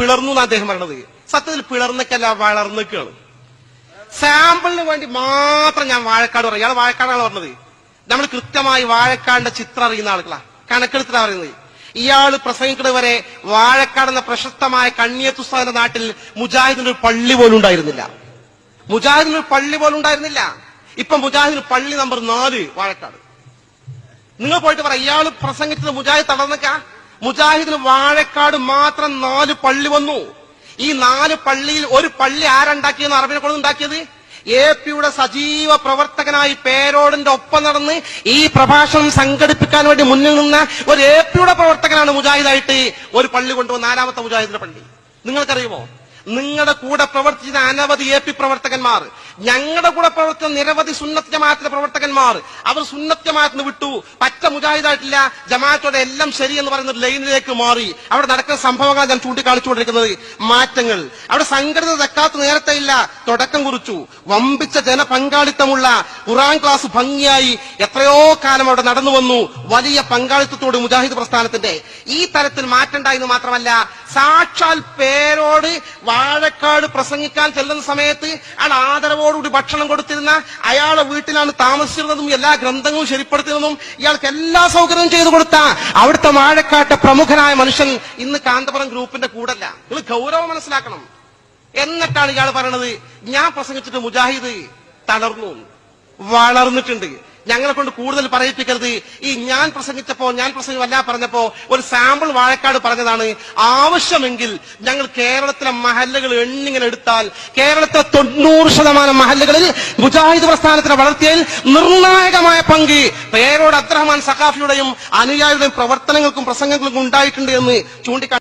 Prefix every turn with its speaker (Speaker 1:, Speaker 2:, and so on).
Speaker 1: പിളർന്നു എന്നാണ് അദ്ദേഹം പറയണത്. സത്യത്തിൽ പിളർന്നൊക്കെയല്ല വളർന്നൊക്കെയാണ്. സാമ്പിളിന് വേണ്ടി മാത്രം ഞാൻ വാഴക്കാട് പറയും. ഇയാൾ വാഴക്കാടാണ് പറഞ്ഞത്. നമ്മൾ കൃത്യമായി വാഴക്കാടിന്റെ ചിത്രം അറിയുന്ന ആളുകളാ. കണക്കെടുത്തിട്ടാ പറയുന്നത്. ഇയാൾ പ്രസംഗിക്കുന്നത് വരെ വാഴക്കാട് എന്ന പ്രശസ്തമായ കണ്ണിയത്തുസ്താദിന്റെ നാട്ടിൽ മുജാഹിദിന് ഒരു പള്ളി പോലും ഉണ്ടായിരുന്നില്ല. മുജാഹിദിന് ഒരു പള്ളി പോലും ഉണ്ടായിരുന്നില്ല. ഇപ്പൊ മുജാഹിദിന് പള്ളി നമ്പർ നാല് വാഴക്കാട്. നിങ്ങൾ പോയിട്ട് പറ ഇയാൾ പ്രസംഗിച്ചത് മുജാഹിദ് തടർന്നക്ക മുജാഹിദിന് വാഴക്കാട് മാത്രം നാല് പള്ളി വന്നു. ഈ നാല് പള്ളിയിൽ ഒരു പള്ളി ആരുണ്ടാക്കിയെന്ന് അറബിനെ കൊണ്ട് ഉണ്ടാക്കിയത്? എ പിയുടെ സജീവ പ്രവർത്തകനായി പേരോടിന്റെ ഒപ്പം നടന്ന് ഈ പ്രഭാഷണം സംഘടിപ്പിക്കാൻ വേണ്ടി മുന്നിൽ നിന്ന ഒരു എ പിയുടെ പ്രവർത്തകനാണ് മുജാഹിദായിട്ട് ഒരു പള്ളി കൊണ്ടുവന്ന നാലാമത്തെ മുജാഹിദിന്റെ പള്ളി. നിങ്ങൾക്കറിയുമോ? നിങ്ങളുടെ കൂടെ പ്രവർത്തിച്ച അനവധി എ പി പ്രവർത്തകന്മാർ ഞങ്ങളുടെ കൂടെ പ്രവർത്തിച്ച നിരവധി സുന്നത്ത് ജമാഅത്തിന്റെ പ്രവർത്തകന്മാർ അവർ സുന്നത്ത് ജമാഅത്തിന് വിട്ടു. പറ്റ മുജാഹിദായിട്ടില്ല. ജമാഅത്തോടെ എല്ലാം ശരിയെന്ന് പറയുന്ന ഒരു ലൈനിലേക്ക് മാറി. അവിടെ നടക്കുന്ന സംഭവങ്ങൾ ഞാൻ ചൂണ്ടിക്കാണിച്ചുകൊണ്ടിരിക്കുന്നത്. മാറ്റങ്ങൾ. അവിടെ സംഘടിത തക്കാത്ത നേരത്തെ ഇല്ല. തുടക്കം കുറിച്ചു. വമ്പിച്ച ജനപങ്കാളിത്തമുള്ള ഖുറാൻ ക്ലാസ് ഭംഗിയായി എത്രയോ കാലം അവിടെ നടന്നു വന്നു. വലിയ പങ്കാളിത്തത്തോട് മുജാഹിദ് പ്രസ്ഥാനത്തിന്റെ. ഈ തരത്തിൽ മാറ്റണ്ടായെന്ന് മാത്രമല്ല സാക്ഷാൽ പേരോട് വാഴക്കാട് പ്രസംഗിക്കാൻ ചെല്ലുന്ന സമയത്ത് അയാൾ ആദരവോടുകൂടി ഭക്ഷണം കൊടുത്തിരുന്ന അയാളെ വീട്ടിലാണ് താമസിച്ചിരുന്നതും എല്ലാ ഗ്രന്ഥങ്ങളും ശരിപ്പെടുത്തിരുന്നതും ഇയാൾക്ക് എല്ലാ സൗകര്യവും ചെയ്തു കൊടുത്ത അവിടുത്തെ വാഴക്കാട്ടെ പ്രമുഖനായ മനുഷ്യൻ ഇന്ന് കാന്തപുരം ഗ്രൂപ്പിന്റെ കൂടല്ല. നിങ്ങൾ ഗൗരവം മനസ്സിലാക്കണം. എന്നിട്ടാണ് ഇയാൾ പറയണത് ഞാൻ പ്രസംഗിച്ചിട്ട് മുജാഹിദ് തളർന്നു. വളർന്നിട്ടുണ്ട്. ഞങ്ങളെ കൊണ്ട് കൂടുതൽ പറയിപ്പിക്കരുത്. ഈ ഞാൻ പ്രസംഗിച്ചപ്പോ ഞാൻ പ്രസംഗമല്ല പറഞ്ഞപ്പോ ഒരു സാമ്പിൾ വാഴക്കാട് പറഞ്ഞതാണ്. ആവശ്യമെങ്കിൽ ഞങ്ങൾ കേരളത്തിലെ മഹല്ലുകൾ എണ്ണിങ്ങനെ എടുത്താൽ കേരളത്തിലെ തൊണ്ണൂറ് ശതമാനം മഹല്ലുകളിൽ മുജാഹിദ് പ്രസ്ഥാനത്തിന്റെ വളർത്തിയതിൽ നിർണായകമായ പങ്ക് പേരോട് അബ്ദുറഹ്മാൻ സഖാഫിയുടെയും അനുയായിയുടെയും പ്രവർത്തനങ്ങൾക്കും പ്രസംഗങ്ങൾക്കും ഉണ്ടായിട്ടുണ്ട് എന്ന് ചൂണ്ടിക്കാട്ടി